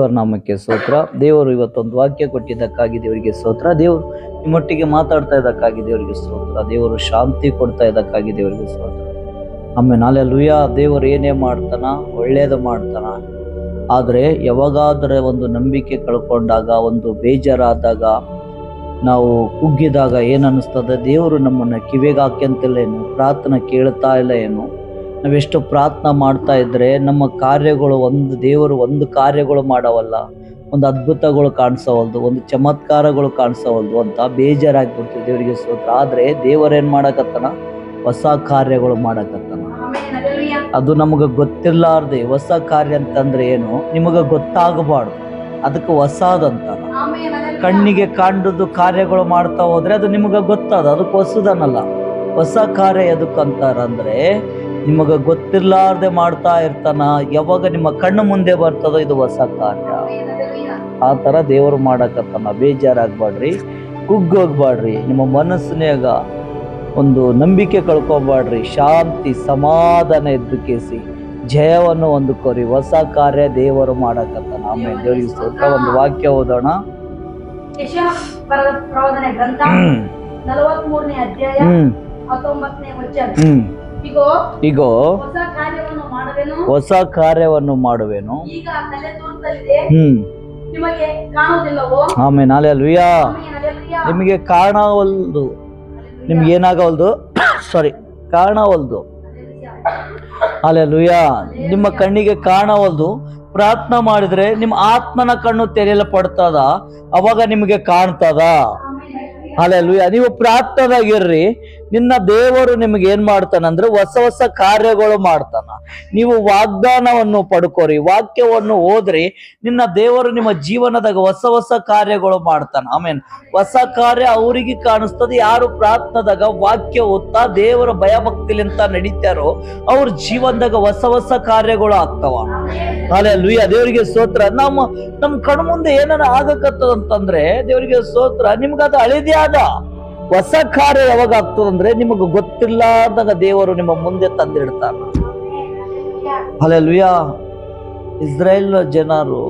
ದೇವರ ನಾಮಕ್ಕೆ ಸ್ತೋತ್ರ. ದೇವರು ಇವತ್ತೊಂದು ವಾಕ್ಯ ಕೊಟ್ಟಿದ್ದಕ್ಕಾಗಿ ದೇವರಿಗೆ ಸ್ತೋತ್ರ. ದೇವರು ನಿಮ್ಮೊಟ್ಟಿಗೆ ಮಾತಾಡ್ತಾ ಇದ್ದಕ್ಕಾಗಿ ದೇವರಿಗೆ ಸ್ತೋತ್ರ. ದೇವರು ಶಾಂತಿ ಕೊಡ್ತಾ ಇದ್ದಕ್ಕಾಗಿ ದೇವರಿಗೆ ಸ್ತೋತ್ರ. ಆಮೇಲೆ ನಾಳೆ ಲುಯ್ಯ ದೇವರು ಏನೇ ಮಾಡ್ತಾನ ಒಳ್ಳೇದು ಮಾಡ್ತಾನ. ಆದರೆ ಯಾವಾಗಾದರೆ ಒಂದು ನಂಬಿಕೆ ಕಳ್ಕೊಂಡಾಗ, ಒಂದು ಬೇಜಾರಾದಾಗ, ನಾವು ಕುಗ್ಗಿದಾಗ ಏನು ಅನ್ನಿಸ್ತದೆ? ದೇವರು ನಮ್ಮನ್ನು ಕಿವಿಗೆ ಹಾಕ್ಯಂತಿಲ್ಲ ಏನು ಪ್ರಾರ್ಥನೆ ಕೇಳ್ತಾ ಇಲ್ಲ ಏನು ನಾವೆಷ್ಟು ಪ್ರಾರ್ಥನೆ ಮಾಡ್ತಾ ಇದ್ರೆ ನಮ್ಮ ಕಾರ್ಯಗಳು ಒಂದು ದೇವರು ಒಂದು ಕಾರ್ಯಗಳು ಮಾಡವಲ್ಲ. ಒಂದು ಅದ್ಭುತಗಳು ಕಾಣಿಸವಲ್ದು ಒಂದು ಚಮತ್ಕಾರಗಳು ಕಾಣಿಸವಲ್ದು ಅಂತ ಬೇಜಾರಾಗ್ಬಿಡ್ತೀವಿ ದೇವರಿಗೆ ಸ್ತೋತ್ರ. ಆದರೆ ದೇವರೇನು ಮಾಡಕತ್ತಾನ? ಹೊಸ ಕಾರ್ಯಗಳು ಮಾಡಕತ್ತಾನ. ಅದು ನಮಗೆ ಗೊತ್ತಿರಲಾರ್ದೆ ಹೊಸ ಕಾರ್ಯ ಅಂತಂದ್ರೆ ಏನು? ನಿಮಗೆ ಗೊತ್ತಾಗಬಾರ್ದು. ಅದಕ್ಕೆ ಹೊಸದಂತ ಕಣ್ಣಿಗೆ ಕಾಂಡದ್ದು ಕಾರ್ಯಗಳು ಮಾಡ್ತಾ ಹೋದ್ರೆ ಅದು ನಿಮಗೆ ಗೊತ್ತದ ಅದಕ್ಕೆ ಹೊಸದನ್ನಲ್ಲ ಹೊಸ ಕಾರ್ಯ ಎದಕ್ಕಂತಾರಂದ್ರೆ ನಿಮಗೆ ಗೊತ್ತಿರ್ಲಾರ್ದೆ ಮಾಡ್ತಾ ಇರ್ತಾನ ಯಾವಾಗ ನಿಮ್ಮ ಕಣ್ಣು ಮುಂದೆ ಬರ್ತದೋ ಇದು ಹೊಸ ಕಾರ್ಯ. ಆ ಥರ ದೇವರು ಮಾಡಕತ್ತಾನ. ಬೇಜಾರಾಗಬಾಡ್ರಿ ಕುಗ್ಗೋಗ್ಬಾಡ್ರಿ ನಿಮ್ಮ ಮನಸ್ಸಿನಾಗ ಒಂದು ನಂಬಿಕೆ ಕಳ್ಕೊಬಾಡ್ರಿ ಶಾಂತಿ ಸಮಾಧಾನ ಎದ್ದುಕೇಸಿ ಜಯವನ್ನು ಹೊಂದ್ಕೋರಿ. ಹೊಸ ಕಾರ್ಯ ದೇವರು ಮಾಡಕತ್ತಾನ. ಆಮೇಲೆ ದೇವರಿಗೆ ಸ್ತೋತ್ರ ಒಂದು ವಾಕ್ಯ ಓದೋಣ. ಪ್ರವಾದನೆ ಗ್ರಂಥ ಹ್ಮ್. ನಲವತ್ತ್ ಮೂರನೇ ಅಧ್ಯಾಯ ಹ್ಮ್. ಹತ್ತೊಂಬತ್ತನೇ ವಚನ. ಹ್ಮ್. ಇಗೋ ಈಗ ಹೊಸ ಕಾರ್ಯವನ್ನು ಮಾಡುವೇನು. ಹ್ಮ್. ಆಮೇಲೆ ನಾಳೆ ಅಲ್ವಿಯಾ. ನಿಮಗೆ ಕಾರಣವಲ್ದು ನಿಮ್ಗೆ ಏನಾಗವಲ್ದು? ಸಾರಿ ಕಾರಣವಲ್ದು ಅಲೆ ಲುಯಾ ನಿಮ್ಮ ಕಣ್ಣಿಗೆ ಕಾಣವಲ್ದು. ಪ್ರಾರ್ಥನೆ ಮಾಡಿದ್ರೆ ನಿಮ್ಮ ಆತ್ಮನ ಕಣ್ಣು ತೆರೆಯಲ್ಪಡ್ತದ ಅವಾಗ ನಿಮಗೆ ಕಾಣ್ತದ. ಅಲೆ ಅಲ್ಲೇ ಲುಯ್ಯ ನೀವು ಪ್ರಾರ್ಥನಾಗಿರ್ರಿ. ನಿನ್ನ ದೇವರು ನಿಮ್ಗೆ ಏನ್ ಮಾಡ್ತಾನಂದ್ರೆ ಹೊಸ ಹೊಸ ಕಾರ್ಯಗಳು ಮಾಡ್ತಾನ. ನೀವು ವಾಗ್ದಾನವನ್ನು ಪಡ್ಕೋರಿ, ವಾಕ್ಯವನ್ನು ಓದ್ರಿ, ನಿನ್ನ ದೇವರು ನಿಮ್ಮ ಜೀವನದಾಗ ಹೊಸ ಹೊಸ ಕಾರ್ಯಗಳು ಮಾಡ್ತಾನ. ಆಮೇನ್ ಹೊಸ ಕಾರ್ಯ ಅವರಿಗೆ ಕಾಣಿಸ್ತದೆ, ಯಾರು ಪ್ರಾರ್ಥನದಾಗ ವಾಕ್ಯ ಓದ್ತಾ ದೇವರ ಭಯಭಕ್ತಿಲಿಂತ ನಡೀತಾರೋ ಅವ್ರ ಜೀವನದಾಗ ಹೊಸ ಹೊಸ ಕಾರ್ಯಗಳು ಆಗ್ತಾವ. ಅಲ್ಲೇ ಲುಯ್ಯ ದೇವರಿಗೆ ಸ್ತೋತ್ರ. ನಮ್ಮ ನಮ್ ಕಣ್ಮುಂದೆ ಏನಾರ ಆಗಕತ್ತದಂತಂದ್ರೆ ದೇವರಿಗೆ ಸ್ತೋತ್ರ, ನಿಮ್ಗದ ಆದ ಹೊಸ ಕಾರ್ಯ ಯಾವಾಗ ಆಗ್ತದಂದ್ರೆ ನಿಮಗೆ ಗೊತ್ತಿಲ್ಲದಾಗ ದೇವರು ನಿಮ್ಮ ಮುಂದೆ ತಂದಿಡ್ತಾರ. ಅಲ್ಲೆಲ್ವಿಯ ಇಸ್ರೇಲ್ ಜನರು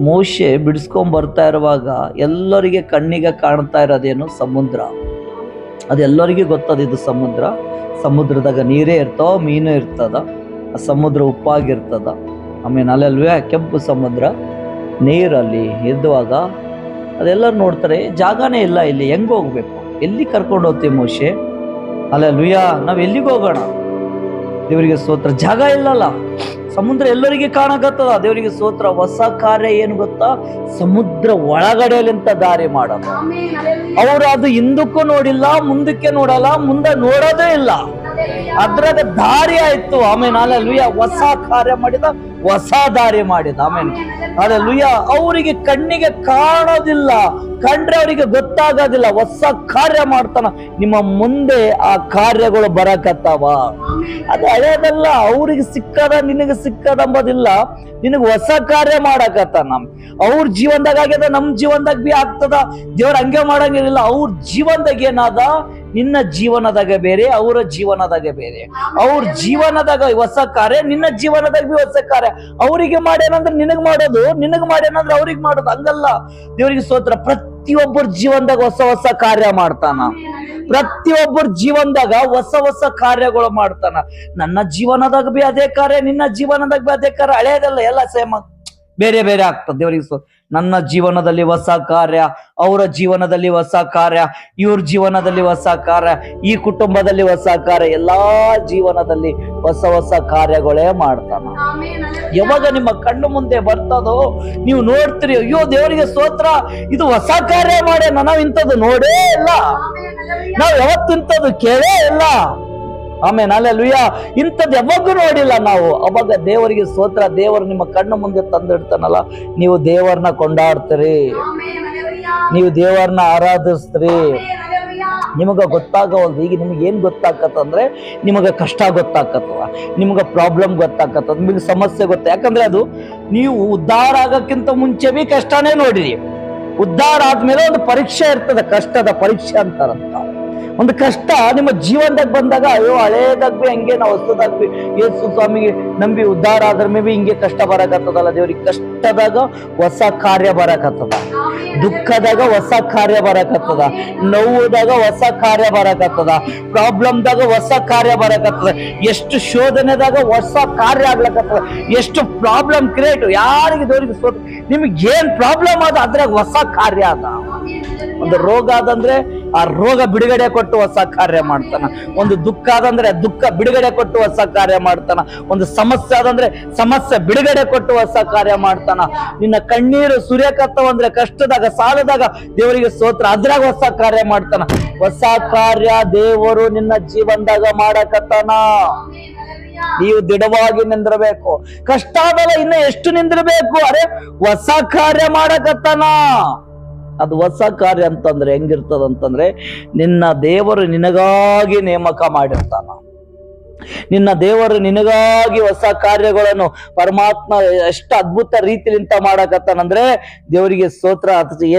ಮೋಶೆ ಬಿಡಿಸ್ಕೊಂಡ್ ಬರ್ತಾ ಇರುವಾಗ ಎಲ್ಲರಿಗೆ ಕಣ್ಣಿಗೆ ಕಾಣ್ತಾ ಇರೋದೇನು ಸಮುದ್ರ? ಅದೆಲ್ಲರಿಗೂ ಗೊತ್ತದ ಇದು ಸಮುದ್ರ? ಸಮುದ್ರದಾಗ ನೀರೇ ಇರ್ತಾವ ಮೀನು ಇರ್ತದ? ಆ ಸಮುದ್ರ ಉಪ್ಪಾಗಿರ್ತದ? ಆಮೇಲೆ ಅಲ್ಲಲ್ವೇ ಕೆಂಪು ಸಮುದ್ರ. ನೀರಲ್ಲಿ ಇದ್ದುವಾಗ ಅದೆಲ್ಲರೂ ನೋಡ್ತಾರೆ ಜಾಗನೇ ಇಲ್ಲ ಇಲ್ಲಿ ಹೆಂಗ್ ಹೋಗ್ಬೇಕು? ಎಲ್ಲಿ ಕರ್ಕೊಂಡು ಹೋಗ್ತೀವಿ ಮೋಶೆ? ಅಲ್ಲ ಲುಯ್ಯ ನಾವು ಎಲ್ಲಿಗೆ ಹೋಗೋಣ? ದೇವರಿಗೆ ಸ್ತೋತ್ರ. ಜಾಗ ಇಲ್ಲಲ್ಲ. ಸಮುದ್ರ ಎಲ್ಲರಿಗೆ ಕಾಣಕತ್ತದ. ದೇವರಿಗೆ ಸ್ತೋತ್ರ. ಹೊಸ ಕಾರ್ಯ ಏನು ಗೊತ್ತಾ? ಸಮುದ್ರ ಒಳಗಡೆಲಿಂತ ದಾರಿ ಮಾಡೋದು. ಹಲ್ಲೆಲೂಯಾ. ಅವರು ಅದು ಹಿಂದಕ್ಕೂ ನೋಡಿಲ್ಲ ಮುಂದಕ್ಕೆ ನೋಡಲ್ಲ ಮುಂದೆ ನೋಡೋದೇ ಇಲ್ಲ. ಅದ್ರಾಗ ದಾರಿ ಆಯ್ತು. ಆಮೇನ್. ಅಲ್ಲ ಲುಯ್ಯ ಹೊಸ ಕಾರ್ಯ ಮಾಡಿದ, ಹೊಸ ದಾರಿ ಮಾಡಿದ. ಆಮೇಲೆ ಅಲ್ಲೆಲುಯ್ಯ ಅವರಿಗೆ ಕಣ್ಣಿಗೆ ಕಾಣೋದಿಲ್ಲ. ಕಂಡ್ರೆ ಅವರಿಗೆ ಗೊತ್ತಾಗೋದಿಲ್ಲ. ಹೊಸ ಕಾರ್ಯ ಮಾಡ್ತಾನ. ನಿಮ್ಮ ಮುಂದೆ ಆ ಕಾರ್ಯಗಳು ಬರಕತ್ತಾವ. ಅದು ಹಳೇದಲ್ಲ ಅವ್ರಿಗೆ ಸಿಕ್ಕದ, ನಿನಗೆ ಸಿಕ್ಕದ ಅಂಬೋದಿಲ್ಲ. ನಿನಗೆ ಹೊಸ ಕಾರ್ಯ ಮಾಡಕತ್ತಾನ. ಅವ್ರ ಜೀವನದಾಗ ಆಗ್ಯದ, ನಮ್ ಜೀವನದಾಗ ಬಿ ಆಗ್ತದ. ದೇವ್ರ ಹಂಗೆ ಮಾಡಂಗಿಲ್ಲ. ಅವ್ರ ಜೀವನದಾಗ ಏನಾದ ನಿನ್ನ ಜೀವನದಾಗ ಬೇರೆ, ಅವರ ಜೀವನದಾಗ ಬೇರೆ. ಅವ್ರ ಜೀವನದಾಗ ಹೊಸ ಕಾರ್ಯ, ನಿನ್ನ ಜೀವನದಾಗ ಬಿ ಹೊಸ ಕಾರ್ಯ. ಅವರಿಗೆ ಮಾಡ್ಯಾನಂದ್ರೆ ನಿನಗ್ ಮಾಡೋದು, ನಿನಗ್ ಮಾಡ್ಯಾನಂದ್ರೆ ಅವ್ರಿಗೆ ಮಾಡೋದು. ಹಂಗಲ್ಲ. ದೇವರಿಗೆ ಸ್ತೋತ್ರ. ಪ್ರತಿಯೊಬ್ಬರ ಜೀವನದಾಗ ಹೊಸ ಹೊಸ ಕಾರ್ಯ ಮಾಡ್ತಾನ. ಪ್ರತಿಯೊಬ್ಬರ ಜೀವನದಾಗ ಹೊಸ ಹೊಸ ಕಾರ್ಯಗಳು ಮಾಡ್ತಾನ. ನನ್ನ ಜೀವನದಾಗ ಬಿ ಅದೇ ಕಾರ್ಯ, ನಿನ್ನ ಜೀವನದಾಗ ಬಿ ಅದೇ ಕಾರ್ಯ. ಹಳೇದಲ್ಲ, ಎಲ್ಲ ಸೇಮ್ ಬೇರೆ ಬೇರೆ ಆಗ್ತದೆ ದೇವರಿಗೆ. ನನ್ನ ಜೀವನದಲ್ಲಿ ಹೊಸ ಕಾರ್ಯ, ಅವರ ಜೀವನದಲ್ಲಿ ಹೊಸ ಕಾರ್ಯ, ಇವ್ರ ಜೀವನದಲ್ಲಿ ಹೊಸ ಕಾರ್ಯ, ಈ ಕುಟುಂಬದಲ್ಲಿ ಹೊಸ ಕಾರ್ಯ, ಎಲ್ಲಾ ಜೀವನದಲ್ಲಿ ಹೊಸ ಹೊಸ ಕಾರ್ಯಗಳೇ ಮಾಡ್ತಾನ ಯಾವಾಗ ನಿಮ್ಮ ಕಣ್ಣು ಮುಂದೆ ಬರ್ತದೋ, ನೀವು ನೋಡ್ತೀರಿ, ಅಯ್ಯೋ ದೇವರಿಗೆ ಸ್ತೋತ್ರ, ಇದು ಹೊಸ ಕಾರ್ಯ ಮಾಡೇ ನಾವು ಇಂಥದ್ದು ನೋಡೇ ಇಲ್ಲ. ನಾವು ಯಾವತ್ತಿಂಥದ್ದು ಕೇಳೇ ಇಲ್ಲ ಆಮೇಲೆ ಅಲ್ಲೆಲುಯ್ಯ ಇಂಥದ್ದು ಯಾವಾಗೂ ನೋಡಿಲ್ಲ ನಾವು. ಅವಾಗ ದೇವರಿಗೆ ಸ್ತೋತ್ರ ದೇವರು ನಿಮ್ಮ ಕಣ್ಣು ಮುಂದೆ ತಂದಿಡ್ತಾನಲ್ಲ ನೀವು ದೇವರನ್ನ ಕೊಂಡಾಡ್ತೀರಿ. ನೀವು ದೇವರನ್ನ ಆರಾಧಿಸ್ತೀರಿ. ನಿಮಗೆ ಗೊತ್ತಾಗವಲ್ದು. ಈಗ ನಿಮ್ಗೆ ಏನು ಗೊತ್ತಾಕತ್ತಂದ್ರೆ ನಿಮಗೆ ಕಷ್ಟ ಗೊತ್ತಾಕತ್ತವ ನಿಮ್ಗೆ ಪ್ರಾಬ್ಲಮ್ ಗೊತ್ತಾಕತ್ತದ ನಿಮಗೆ ಸಮಸ್ಯೆ ಗೊತ್ತ ಯಾಕಂದ್ರೆ ಅದು ನೀವು ಉದ್ಧಾರ ಆಗೋಕ್ಕಿಂತ ಮುಂಚೆ ಬಿ ಕಷ್ಟನೇ ನೋಡಿರಿ. ಉದ್ಧಾರ ಆದ್ಮೇಲೆ ಒಂದು ಪರೀಕ್ಷೆ ಇರ್ತದೆ. ಕಷ್ಟದ ಪರೀಕ್ಷೆ ಅಂತಾರಂತ. ಒಂದು ಕಷ್ಟ ನಿಮ್ಮ ಜೀವನದಾಗ ಬಂದಾಗ, ಅಯ್ಯೋ, ಹಳೇದಾಗ ಬಿ ಹಂಗೆ, ನಾವು ಹೊಸದಾಗ ಯೇಸು ಸ್ವಾಮಿಗೆ ನಂಬಿ ಉದ್ಧಾರ ಆದ್ರ ಮೇ ಬಿ ಹಿಂಗೆ ಕಷ್ಟ ಬರಕತ್ತದಲ್ಲ ದೇವ್ರಿಗೆ. ಕಷ್ಟದಾಗ ಹೊಸ ಕಾರ್ಯ ಬರಕತ್ತದ. ದುಃಖದಾಗ ಹೊಸ ಕಾರ್ಯ ಬರಕತ್ತದ, ನೋವುದಾಗ ಹೊಸ ಕಾರ್ಯ ಬರಕತ್ತದ, ಪ್ರಾಬ್ಲಮ್ದಾಗ ಹೊಸ ಕಾರ್ಯ ಬರಕತ್ತದ, ಎಷ್ಟು ಶೋಧನೆದಾಗ ಹೊಸ ಕಾರ್ಯ ಆಗ್ಲಕತ್ತದ, ಎಷ್ಟು ಪ್ರಾಬ್ಲಮ್ ಕ್ರಿಯೇಟ್, ಯಾರಿಗೆ ದೋರಿಗೆ ಸೋತ, ನಿಮ್ಗೆ ಏನ್ ಪ್ರಾಬ್ಲಮ್ ಅದ ಅದ್ರಾಗ ಹೊಸ ಕಾರ್ಯ ಅದ ಒಂದು ರೋಗ ಆದಂದ್ರೆ ಆ ರೋಗ ಬಿಡುಗಡೆ ಕೊಟ್ಟು ಹೊಸ ಕಾರ್ಯ ಮಾಡ್ತಾನ, ಒಂದು ದುಃಖ ಆದಂದ್ರೆ ದುಃಖ ಬಿಡುಗಡೆ ಕೊಟ್ಟು ಹೊಸ ಕಾರ್ಯ ಮಾಡ್ತಾನ, ಒಂದು ಸಮಸ್ಯೆ ಆದಂದ್ರೆ ಸಮಸ್ಯೆ ಬಿಡುಗಡೆ ಕೊಟ್ಟು ಹೊಸ ಕಾರ್ಯ ಮಾಡ್ತಾನ. ನಿನ್ನ ಕಣ್ಣೀರು ಸುರಿಯಕತ್ತವಂದ್ರೆ ಕಷ್ಟದಾಗ, ಸಾಲದಾಗ ದೇವರಿಗೆ ಸ್ತೋತ್ರ. ಅದ್ರಾಗ ಹೊಸ ಕಾರ್ಯ ಮಾಡ್ತಾನ. ಹೊಸ ಕಾರ್ಯ ದೇವರು ನಿನ್ನ ಜೀವನದಾಗ ಮಾಡಕತ್ತಾನ. ನೀವು ದೃಢವಾಗಿ ನಿಂದಿರಬೇಕು. ಕಷ್ಟ ಆದಲ್ಲ ಇನ್ನ ಎಷ್ಟು ನಿಂದಿರಬೇಕು? ಅರೆ, ಹೊಸ ಕಾರ್ಯ ಮಾಡಕತ್ತಾನ. ಅದು ಹೊಸ ಕಾರ್ಯ ಅಂತಂದ್ರೆ ಹೆಂಗಿರ್ತದ ಅಂತಂದ್ರೆ ನಿನ್ನ ದೇವರು ನಿನಗಾಗಿ ನೇಮಕ ಮಾಡಿರ್ತಾನ. ನಿನ್ನ ದೇವರು ನಿನಗಾಗಿ ಹೊಸ ಕಾರ್ಯಗಳನ್ನು ಪರಮಾತ್ಮ ಎಷ್ಟು ಅದ್ಭುತ ರೀತಿಲಿಂತ ಮಾಡಕತ್ತಾನಂದ್ರೆ ದೇವರಿಗೆ ಸ್ತೋತ್ರ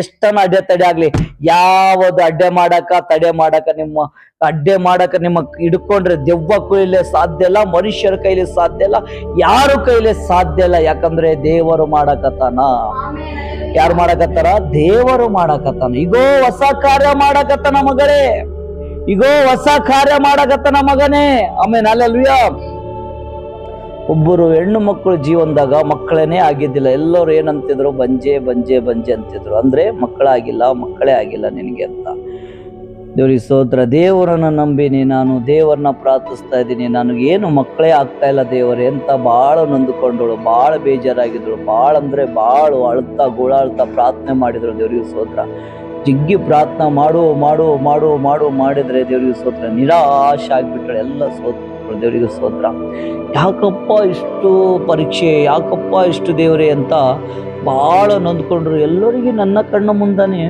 ಎಷ್ಟನ ಅಡ್ಡೆ ಆಗ್ಲಿ. ಯಾವುದು ಅಡ್ಡೆ ಮಾಡಕ, ತಡೆ ಮಾಡಕ ನಿಮ್ಮ, ಅಡ್ಡೆ ಮಾಡಕ ನಿಮ್ಮ ಹಿಡ್ಕೊಂಡ್ರೆ ದೆವ್ವ ಕೈಲಿ ಸಾಧ್ಯ ಇಲ್ಲ, ಮನುಷ್ಯರ ಕೈಲಿ ಸಾಧ್ಯ ಇಲ್ಲ, ಯಾರು ಕೈಲಿ ಸಾಧ್ಯ ಇಲ್ಲ, ಯಾಕಂದ್ರೆ ದೇವರು ಮಾಡಕತ್ತಾನ. ಯಾರು ಮಾಡಕತ್ತಾರ? ದೇವರು ಮಾಡಕತ್ತಾನ. ಇಗೋ, ಹೊಸ ಕಾರ್ಯ ಮಾಡಕತ್ತಾನ ಮಗಳೇ. ಈಗೋ ಹೊಸ ಕಾರ್ಯ ಮಾಡಕತ್ತನ ಮಗನೇ. ಆಮೇಲೆ ಅಲ್ಲೆಲ್ವಿಯ ಒಬ್ಬರು ಹೆಣ್ಣು ಮಕ್ಕಳು ಜೀವನದಾಗ ಮಕ್ಕಳೇನೆ ಆಗಿದ್ದಿಲ್ಲ. ಎಲ್ಲರೂ ಏನಂತಿದ್ರು? ಬಂಜೆ ಬಂಜೆ ಬಂಜೆ ಅಂತಿದ್ರು. ಅಂದ್ರೆ ಮಕ್ಕಳಾಗಿಲ್ಲ, ಮಕ್ಕಳೇ ಆಗಿಲ್ಲ ನಿನಗೆ ಅಂತ. ದೇವ್ರಿಗೆ ಸ್ತೋತ್ರ ದೇವರನ್ನ ನಂಬಿನಿ ನಾನು, ದೇವರನ್ನ ಪ್ರಾರ್ಥಿಸ್ತಾ ಇದ್ದೀನಿ. ನನಗೆ ಏನು ಮಕ್ಕಳೇ ಆಗ್ತಾ ಇಲ್ಲ ದೇವರೇ ಅಂತ ಭಾಳ ನೊಂದುಕೊಂಡಳು ಭಾಳ ಬೇಜಾರಾಗಿದ್ದಳು. ಭಾಳ ಅಂದ್ರೆ ಭಾಳ ಅಳ್ತಾ, ಗೋಳಾಳ್ತಾ ಪ್ರಾರ್ಥನೆ ಮಾಡಿದ್ರು ದೇವ್ರಿಗೆ ಸ್ತೋತ್ರ ಜಿಗ್ಗಿ ಪ್ರಾರ್ಥನೆ ಮಾಡು ಮಾಡು ಮಾಡು ಮಾಡು ಮಾಡಿದರೆ ದೇವರಿಗೆ ಸೋತ್ರ ನಿರಾಶೆ ಆಗಿಬಿಟ್ರೆ ಎಲ್ಲ ಸೋತ್ರ ದೇವರಿಗೆ ಸೋತ್ರ ಯಾಕಪ್ಪ ಇಷ್ಟು ಪರೀಕ್ಷೆ, ಯಾಕಪ್ಪ ಇಷ್ಟು ದೇವರೇ ಅಂತ ಭಾಳ ನೊಂದ್ಕೊಂಡ್ರು. ಎಲ್ಲರಿಗೆ ನನ್ನ ಕಣ್ಣ ಮುಂದಾನೆ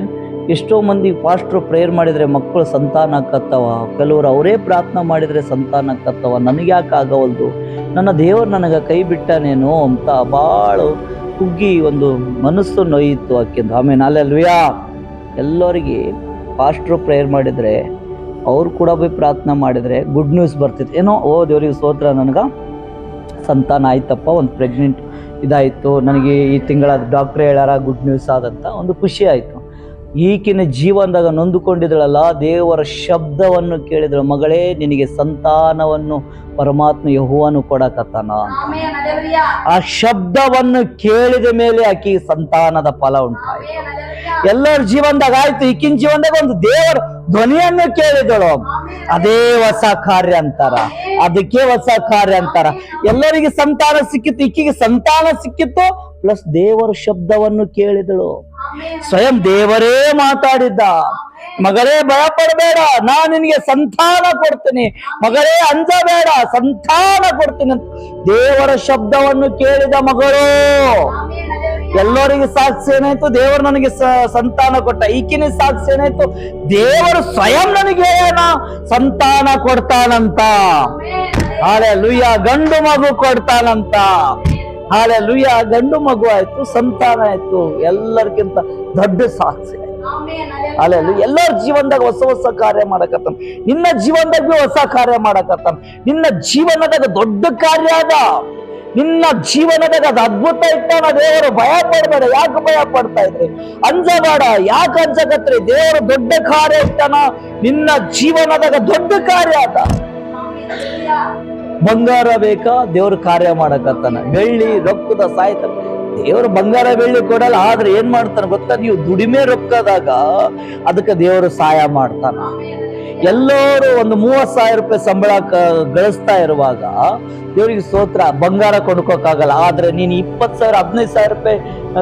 ಎಷ್ಟೋ ಮಂದಿ ಪಾಸ್ಟ್ರು ಪ್ರೇಯರ್ ಮಾಡಿದರೆ ಮಕ್ಕಳು ಸಂತಾನ ಕತ್ತವ ಕೆಲವರು ಅವರೇ ಪ್ರಾರ್ಥನೆ ಮಾಡಿದರೆ ಸಂತಾನ ಕತ್ತವ ನನಗೆ ಯಾಕೆ ಆಗವಲ್ದು? ನನ್ನ ದೇವರು ನನಗೆ ಕೈ ಬಿಟ್ಟನೇನೋ ಅಂತ ಭಾಳ ಕುಗ್ಗಿ ಒಂದು ಮನಸ್ಸು ನೋಯಿತ್ತು ಆಕೆಂದು ಆಮೇಲೆ ಅಲ್ಲೆಲ್ವಿಯಾ ಎಲ್ಲರಿಗೆ ಪಾಸ್ಟ್ರು ಪ್ರೇಯರ್ ಮಾಡಿದರೆ, ಅವ್ರು ಕೂಡ ಬಿ ಪ್ರಾರ್ಥನೆ ಮಾಡಿದರೆ ಗುಡ್ ನ್ಯೂಸ್ ಬರ್ತಿತ್ತು. ಏನೋ, ಓ, ದೇವ್ರಿಗೆ ಸೋತ್ರ ನನಗೆ ಸಂತಾನ ಆಯ್ತಪ್ಪ, ಒಂದು ಪ್ರೆಗ್ನೆಂಟ್ ಇದಾಯಿತು, ನನಗೆ ಈ ತಿಂಗಳ ಡಾಕ್ಟ್ರ್ ಹೇಳಾರ ಗುಡ್ ನ್ಯೂಸ್ ಆದಂಥ ಒಂದು ಖುಷಿ ಆಯಿತು. ಈಕಿನ ಜೀವನದಾಗ ನೊಂದುಕೊಂಡಿದ್ದಳಲ್ಲ ದೇವರ ಶಬ್ದವನ್ನು ಕೇಳಿದಳು ಮಗಳೇ ನಿನಗೆ ಸಂತಾನವನ್ನು ಪರಮಾತ್ಮ ಯಹುವನು ಕೊಡಕತ್ತಾನ ಆ ಶಬ್ದವನ್ನು ಕೇಳಿದ ಮೇಲೆ ಆಕಿ ಸಂತಾನದ ಫಲ ಉಂಟಾಯ್ತು. ಎಲ್ಲರ ಜೀವನದಾಗ ಆಯ್ತು ಈಕಿನ ಜೀವನದಾಗ ಒಂದು ದೇವರ ಧ್ವನಿಯನ್ನು ಕೇಳಿದಳು ಅದೇ ಹೊಸ ಕಾರ್ಯ ಅಂತಾರ. ಅದಕ್ಕೆ ಹೊಸ ಕಾರ್ಯ ಅಂತಾರ. ಎಲ್ಲರಿಗೆ ಸಂತಾನ ಸಿಕ್ಕಿತ್ತು ಈಕಿಗೆ ಸಂತಾನ ಸಿಕ್ಕಿತ್ತು ಪ್ಲಸ್ ದೇವರ ಶಬ್ದವನ್ನು ಕೇಳಿದಳು. ಸ್ವಯಂ ದೇವರೇ ಮಾತಾಡಿದ್ದ. ಮಗಳೇ ಭಯಪಡಬೇಡ ನಾನು ನಾ ನಿನಗೆ ಸಂತಾನ ಕೊಡ್ತೀನಿ. ಮಗಳೇ ಅಂಜಬೇಡ ಸಂತಾನ ಕೊಡ್ತೀನಿ ಅಂತ ದೇವರ ಶಬ್ದವನ್ನು ಕೇಳಿದ ಮಗಳು. ಎಲ್ಲರಿಗೂ ಸಾಕ್ಷಿ ಏನಾಯ್ತು? ದೇವರು ನನಗೆ ಸಂತಾನ ಕೊಟ್ಟ. ಈಕಿನ ಸಾಕ್ಷಿ ಏನಾಯ್ತು? ದೇವರು ಸ್ವಯಂ ನನಗೆ ಸಂತಾನ ಕೊಡ್ತಾನಂತ. ಹಾಳೆ ಲುಯ್ಯ ಗಂಡು ಮಗು ಕೊಡ್ತಾನಂತ. ಹಾಳೆ ಲುಯ್ಯ ಗಂಡು ಮಗು ಆಯ್ತು ಸಂತಾನ ಆಯ್ತು ಎಲ್ಲರಿಗಿಂತ ದೊಡ್ಡ ಸಾಕ್ಷಿ ಅಲ್ಲ ಎಲ್ಲರ ಜೀವನದಾಗ ಹೊಸ ಹೊಸ ಕಾರ್ಯ ಮಾಡಕತ್ತಾನ. ನಿನ್ನ ಜೀವನದಾಗ ಹೊಸ ಕಾರ್ಯ ಮಾಡಕತ್ತಾನ. ನಿನ್ನ ಜೀವನದಾಗ ದೊಡ್ಡ ಕಾರ್ಯ ಅದ. ನಿನ್ನ ಜೀವನದಾಗ ಅದು ಅದ್ಭುತ ಇಟ್ಟಾನ ದೇವರು ಭಯ ಪಡಬೇಡ. ಯಾಕೆ ಭಯ ಪಡ್ತಾ ಇದ್ರಿ? ಅಂಜಬೇಡ. ಯಾಕೆ ಅಂಜಕತ್ರಿ? ದೇವರು ದೊಡ್ಡ ಕಾರ್ಯ ಇಟ್ಟಾನ ನಿನ್ನ ಜೀವನದಾಗ ದೊಡ್ಡ ಕಾರ್ಯ ಅದ. ಬಂಗಾರ ಬೇಕಾ? ದೇವ್ರ ಕಾರ್ಯ ಮಾಡಕತ್ತಾನ. ಬೆಳ್ಳಿ ರೊಕ್ಕದ ಸಾಯ್ತಾನ ದೇವ್ರ ಬಂಗಾರ ಬೆಳ್ಳಿ ಕೊಡಲ್ಲ, ಆದ್ರೆ ಏನ್ ಮಾಡ್ತಾನ ಗೊತ್ತಾ? ನೀವು ದುಡಿಮೆ ರೊಕ್ಕದಾಗ ಅದಕ್ಕೆ ದೇವರು ಸಹಾಯ ಮಾಡ್ತಾನ. ಎಲ್ಲರೂ ಒಂದು ಮೂವತ್ ಸಾವಿರ ರೂಪಾಯಿ ಸಂಬಳ ಗಳಿಸ್ತಾ ಇರುವಾಗ ದೇವ್ರಿಗೆ ಸ್ತೋತ್ರ, ಬಂಗಾರ ಕೊಂಡ್ಕೋಕಾಗಲ್ಲ ಆದ್ರೆ ನೀನ್ ಇಪ್ಪತ್ ಸಾವಿರ, ಹದಿನೈದು ಸಾವಿರ ರೂಪಾಯಿ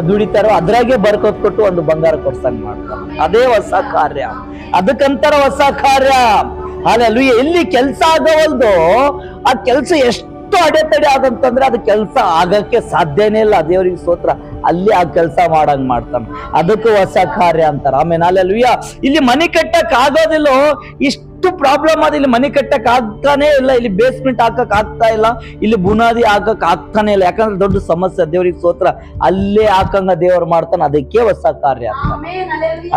ದುಡಿತಾರೋ ಅದ್ರಾಗೆ ಬರ್ಕೋತ್ ಕೊಟ್ಟು ಒಂದು ಬಂಗಾರ ಕೊಡ್ಸಂಗ್ ಮಾಡ್ತಾನ. ಅದೇ ಹೊಸ ಕಾರ್ಯ. ಅದಕ್ಕಂತಾರ ಹೊಸ ಕಾರ್ಯ. ಅಲ್ಲಿ ಎಲ್ಲಿ ಕೆಲಸ ಆಗವಲ್ದು. ಆ ಕೆಲಸ ಎಷ್ಟು ಅಡೆತಡೆ ಆದಂತಂದ್ರೆ ಅದು ಕೆಲಸ ಆಗಕ್ಕೆ ಸಾಧ್ಯನೇ ಇಲ್ಲ. ದೇವರಿಗೆ ಸ್ತೋತ್ರ. ಅಲ್ಲಿ ಆ ಕೆಲಸ ಮಾಡಂಗ್ ಮಾಡ್ತಾನೆ. ಅದಕ್ಕೂ ಹೊಸ ಕಾರ್ಯ ಅಂತಾರೆ. ಆಮೇಲೆ ಅಲ್ಲೆಲ್ಲುಯ್ಯ ಇಲ್ಲಿ ಮನೆ ಕಟ್ಟಕ್ ಆಗೋದಿಲ್ಲ ಇಷ್ಟ ಎಷ್ಟು ಪ್ರಾಬ್ಲಮ್ ಆದ ಇಲ್ಲಿ ಮನೆ ಕಟ್ಟಕ್ ಆಗ್ತಾನೆ ಇಲ್ಲ ಇಲ್ಲಿ ಬೇಸ್ಮೆಂಟ್ ಹಾಕಕ್ ಆಗ್ತಾ ಇಲ್ಲ ಇಲ್ಲಿ ಬುನಾದಿ ಹಾಕಕ್ ಆಗ್ತಾನೆ ಇಲ್ಲ. ಯಾಕಂದ್ರೆ ದೊಡ್ಡ ಸಮಸ್ಯೆ ದೇವ್ರಿಗೆ ಸೋತ್ರ ಅಲ್ಲೇ ಹಾಕಂಗ ದೇವರು ಮಾಡ್ತಾನೆ ಅದಕ್ಕೆ ಹೊಸ ಕಾರ್ಯ ಅಂತ.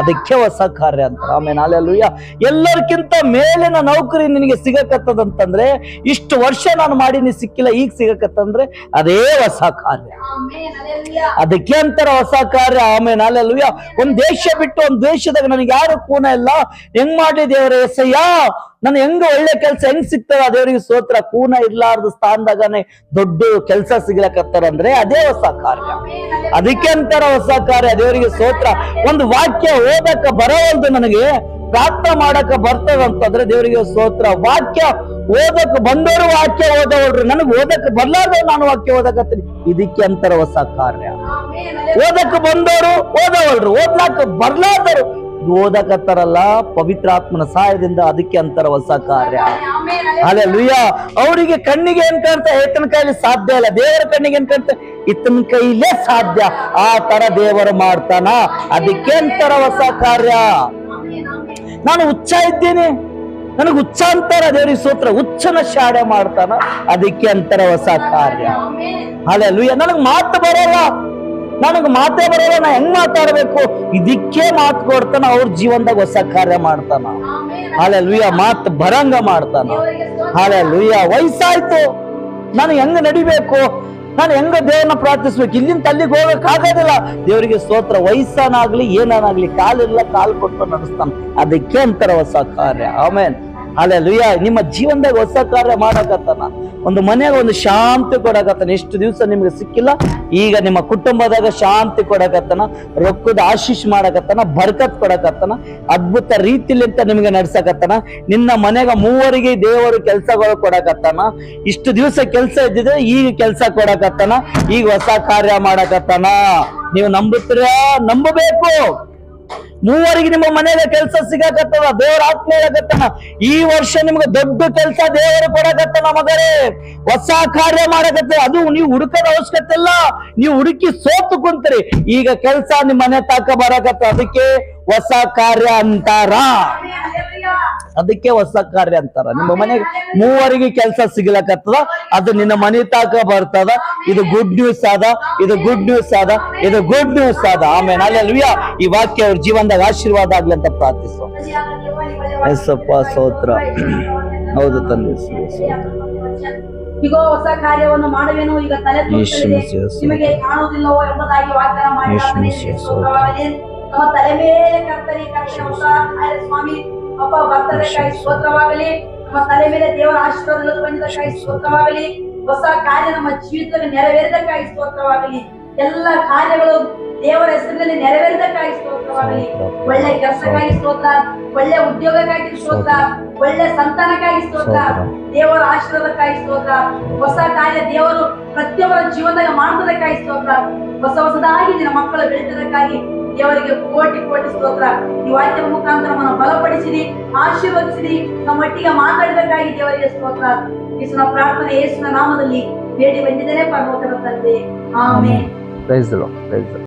ಅದಕ್ಕೆ ಹೊಸ ಕಾರ್ಯ ಅಂತ. ಆಮೇಲೆ ಅಲ್ಲೆಲ್ಲೂಯ್ಯ? ಎಲ್ಲರಿಗಿಂತ ಮೇಲಿನ ನೌಕರಿ ನಿನಗೆ ಸಿಗಕತ್ತದಂತಂದ್ರೆ ಇಷ್ಟು ವರ್ಷ ನಾನು ಮಾಡೀನಿ ಸಿಕ್ಕಿಲ್ಲ ಈಗ ಸಿಗಕತ್ತಂದ್ರೆ ಅದೇ ಹೊಸ ಕಾರ್ಯ. ಅದಕ್ಕೆ ಅಂತಾರ ಹೊಸ ಕಾರ್ಯ. ಆಮೇಲೆ ಅಲ್ಲೆಲ್ಲೂಯ್ಯ? ಒಂದ್ ದೇಶ ಬಿಟ್ಟು ಒಂದ್ ದೇಶದಾಗ ನನಗೆ ಯಾರು ಕೋನ ಇಲ್ಲ. ಹೆಂಗ್ ಮಾಡಿ ದೇವರ ಎಸಯ್ಯ ನನ್ ಹೆಂಗ ಒಳ್ಳೆ ಕೆಲ್ಸ ಹೆಂಗ್ ಸಿಗ್ತದ ದೇವರಿಗೆ ಸೋತ್ರ ಕೂನ ಇರ್ಲಾರ್ದ ಸ್ಥಾನದಾಗನೆ ದೊಡ್ಡ ಕೆಲ್ಸ ಸಿಗ್ಲಕತ್ತಾರಂದ್ರೆ ಅದೇ ಹೊಸ ಕಾರ್ಯ. ಅದಕ್ಕೆ ಅಂತಾರ ಹೊಸ ಕಾರ್ಯ, ದೇವರಿಗೆ ಸೋತ್ರ ಒಂದು ವಾಕ್ಯ ಓದಕ್ಕ ಬರೋದು ನನಗೆ ಪ್ರಾರ್ಥ ಮಾಡಕ ಬರ್ತದಂತಂದ್ರೆ ದೇವರಿಗೆ ಸೋತ್ರ ವಾಕ್ಯ ಓದಕ್ ಬಂದವರು ವಾಕ್ಯ ಓದವಳ್ರಿ ನನಗ್ ಓದಕ್ ಬರ್ಲಾರ್ದ ನಾನು ವಾಕ್ಯ ಓದಕತ್ತೀನಿ. ಇದಕ್ಕೆ ಅಂತರ ಹೊಸ ಕಾರ್ಯ. ಓದಕ್ ಬಂದವರು ಓದವಳ್ರಿ ಓದ್ಲಾಕ ಬರ್ಲಾರ್ದರು. ಓದಕತ್ತಾರಲ್ಲ ಪವಿತ್ರಾತ್ಮನ ಸಹಾಯದಿಂದ ಅದಕ್ಕೆ ಅಂತಾರ ಹೊಸ ಕಾರ್ಯ. ಹಲ್ಲೆಲೂಯಾ ಲುಯ್ಯ ಅವರಿಗೆ ಕಣ್ಣಿಗೆ ಏನ್ ಕಾಣ್ತಾ ಏತನ ಕೈಲಿ ಸಾಧ್ಯ ಇಲ್ಲ. ದೇವರ ಕಣ್ಣಿಗೆ ಏನ್ ಕಾಣ್ತಾ, ಇತನ ಕೈಲೇ ಸಾಧ್ಯ. ಆ ತರ ದೇವರು ಮಾಡ್ತಾನ. ಅದಕ್ಕೆ ಅಂತಾರ ಹೊಸ ಕಾರ್ಯ. ನಾನು ಹುಚ್ಚ ಇದ್ದೇನೆ. ನನಗೆ ಹುಚ್ಚ ಅಂತಾರ ದೇವ್ರಿಗೆ ಸೂತ್ರ. ಹುಚ್ಚನ ಶಾಡೆ ಮಾಡ್ತಾನ. ಅದಕ್ಕೆ ಅಂತಾರ ಹೊಸ ಕಾರ್ಯ. ಅಲ್ಲೇ ಲುಯ್ಯ ನನಗ್ ಮಾತು ಬರೋಲ್ಲ. ನನಗ್ ಮಾತೇ ಬರೋಲ್ಲ ನಾ ಹೆಂಗ್ ಮಾತಾಡ್ಬೇಕು? ಇದಕ್ಕೆ ಮಾತು ಕೊಡ್ತಾನ ಅವ್ರ ಜೀವನದಾಗ ಹೊಸ ಕಾರ್ಯ ಮಾಡ್ತಾನ. ಹಾಲೆ ಲುಯ್ಯ ಮಾತು ಬರಂಗ ಮಾಡ್ತಾನ. ಹಾಲೆ ಲುಯ್ಯ ವಯಸ್ಸಾಯ್ತು. ನಾನು ಹೆಂಗ ನಡಿಬೇಕು? ನಾನು ಹೆಂಗ ದೇವನ ಪ್ರಾರ್ಥಿಸ್ಬೇಕು? ಇಲ್ಲಿಂದ ಅಲ್ಲಿಗೆ ಹೋಗಕ್ ಆಗೋದಿಲ್ಲ. ದೇವರಿಗೆ ಸ್ತೋತ್ರ ವಯಸ್ಸನಾಗ್ಲಿ ಏನಾನಾಗ್ಲಿ ಕಾಲಿಲ್ಲ ಕಾಲ್ ಕೊಟ್ಟು ನಡೆಸ್ತಾನ. ಅದಕ್ಕೆ ಅಂತರ ಹೊಸ ಕಾರ್ಯ. ಆಮೇನ್. ಅಲ್ಲೇ ಲುಯ್ಯ ನಿಮ್ಮ ಜೀವನದಾಗ ಹೊಸ ಕಾರ್ಯ ಮಾಡಕತ್ತಾನ. ಒಂದು ಮನೆಯಾಗ ಒಂದು ಶಾಂತಿ ಕೊಡಕತ್ತಾನ. ಎಷ್ಟು ದಿವಸ ನಿಮ್ಗೆ ಸಿಕ್ಕಿಲ್ಲ, ಈಗ ನಿಮ್ಮ ಕುಟುಂಬದಾಗ ಶಾಂತಿ ಕೊಡಕತ್ತಾನ. ರೊಕ್ಕದ ಆಶೀಶ್ ಮಾಡಕತ್ತಾನ, ಬರ್ಕತ್ ಕೊಡಕತ್ತಾನ. ಅದ್ಭುತ ರೀತಿಲಿಂತ ನಿಮ್ಗೆ ನಡ್ಸಕತ್ತಾನ. ನಿನ್ನ ಮನೆಗ ಮೂವರಿಗೆ ದೇವರು ಕೆಲ್ಸಗಳು ಕೊಡಕತ್ತಾನ. ಇಷ್ಟು ದಿವಸ ಕೆಲಸ ಇದ್ದಿದ್ರೆ ಈಗ ಕೆಲಸ ಕೊಡಕತ್ತಾನ. ಈಗ ಹೊಸ ಕಾರ್ಯ ಮಾಡಕತ್ತಾನ. ನೀವು ನಂಬುತ್ತೀರಾ? ನಂಬಬೇಕು. ಮೂವರಿಗೆ ನಿಮ್ಮ ಮನೆಯ ಕೆಲಸ ಸಿಗಕತ್ತದ, ದೇವರ ಆತ್ಮ ಹೇಳಕತ್ತನ ಈ ವರ್ಷ ನಿಮ್ಗೆ ದೊಡ್ಡ ಕೆಲಸ ದೇವರು ಕೊಡಕತ್ತಾನ ಮಗರೇ. ಹೊಸ ಕಾರ್ಯ ಮಾಡಕತ್ತ. ಅದು ನೀವು ಹುಡುಕದ ಅವಶ್ಯಕತೆ ಇಲ್ಲ. ನೀವು ಹುಡುಕಿ ಸೋತು ಕುಂತರಿ. ಈಗ ಕೆಲಸ ನಿಮ್ ಮನೆ ತಾಕ ಬರಕತ್ತ. ಅದಕ್ಕೆ ಹೊಸ ಕಾರ್ಯ ಅಂತಾರ. ಅದಕ್ಕೆ ಹೊಸ ಕಾರ್ಯ ಅಂತಾರ. ನಿಮ್ಮ ಮನೆಗೆ ಮೂವರಿಗೆ ಕೆಲಸ ಸಿಗ್ಲಕತ್ತದ ಅದು ನಿನ್ನ ಮನೆ ತಾಕ ಬರ್ತದ ಇದು ಗುಡ್ ನ್ಯೂಸ್ ಆದ ಇದು ಗುಡ್ ನ್ಯೂಸ್ ಆದ ಇದು ಗುಡ್ ನ್ಯೂಸ್ ಆದ. ಆಮೇಲೆ ಅಲ್ಲೆಲ್ವಿಯ ಈ ವಾಕ್ಯ ಅವ್ರ ಜೀವನದಾಗ ಆಶೀರ್ವಾದ ಆಗ್ಲಿ ಅಂತ ಪ್ರಾರ್ಥಿಸು. ಎಸ್ಸಪ್ಪ ಸ್ತೋತ್ರ. ಹೌದು ತಂದೆ. ಇಗೋ ಹೊಸ ಕಾರ್ಯವನ್ನು ಮಾಡುವೆನು ಈಗ ತಲೆ. ನಿಮಗೆ ಕಾಣುವುದಿಲ್ಲವೋ ಎಂಬುದಾಗಿ ವಾಗ್ದಾನ ತಲೆ ಮೇಲೆ ಕರ್ತರಿ ಕರ್ತನ ಹೊಸ ಸ್ವಾಮಿ. ಅಪ್ಪ ಬರ್ತದಕ್ಕಾಗಿ ಸ್ತೋತ್ರವಾಗಲಿ. ನಮ್ಮ ತಲೆ ಮೇಲೆ ದೇವರ ಆಶೀರ್ವಾದ ಬಂದಿದ ಕೈ ಸ್ತೋತ್ರವಾಗಲಿ. ಹೊಸ ಕಾರ್ಯ ನಮ್ಮ ಜೀವಿತದಲ್ಲಿ ನೆರವೇರಿದಕ್ಕಾಗಿ ಸ್ತೋತ್ರವಾಗಲಿ. ಎಲ್ಲ ಕಾರ್ಯಗಳು ದೇವರ ಹೆಸರಿನಲ್ಲಿ ನೆರವೇರಿದಕ್ಕಾಗಿ ಸ್ತೋತ್ರವಾಗಲಿ. ಒಳ್ಳೆ ಕೆಲಸಕ್ಕಾಗಿ ಸ್ತೋತ್ರ ಒಳ್ಳೆ ಉದ್ಯೋಗಕ್ಕಾಗಿ ಸ್ತೋತ್ರ ಒಳ್ಳೆ ಸಂತಾನಕ್ಕಾಗಿ ಸ್ತೋತ್ರ ದೇವರ ಆಶೀರ್ವಾದಕ್ಕಾಗಿ ಸ್ತೋತ್ರ ಹೊಸ ಕಾರ್ಯ ದೇವರು ಪ್ರತಿಯೊಬ್ಬರ ಜೀವನದಾಗ ಮಾಡುವುದಕ್ಕಾಗಿ ಸ್ತೋತ್ರ. ಹೊಸ ಹೊಸದಾಗಿ ನಿನ್ನ ಮಕ್ಕಳು ಬೆಳೆದಕ್ಕಾಗಿ ದೇವರಿಗೆ ಕೋಟಿ ಕೋಟಿ ಸ್ತೋತ್ರ. ಈ ವಾಕ್ಯ ಮುಖಾಂತರ ನಮ್ಮನ್ನು ಬಲಪಡಿಸಿರಿ, ಆಶೀರ್ವದಿಸಿರಿ. ನಮ್ಮೊಟ್ಟಿಗೆ ಮಾತಾಡಬೇಕಾಗಿ ದೇವರಿಗೆ ಸ್ತೋತ್ರ. ಯೇಸುನ ಪ್ರಾರ್ಥನೆ ಯೇಸುನ ನಾಮದಲ್ಲಿ ಬೇಡಿ ಬಂದಿದ್ದೇನೆ ಪರಮೋತ್ತರ ತಂದೆ. ಆಮೇಲೆ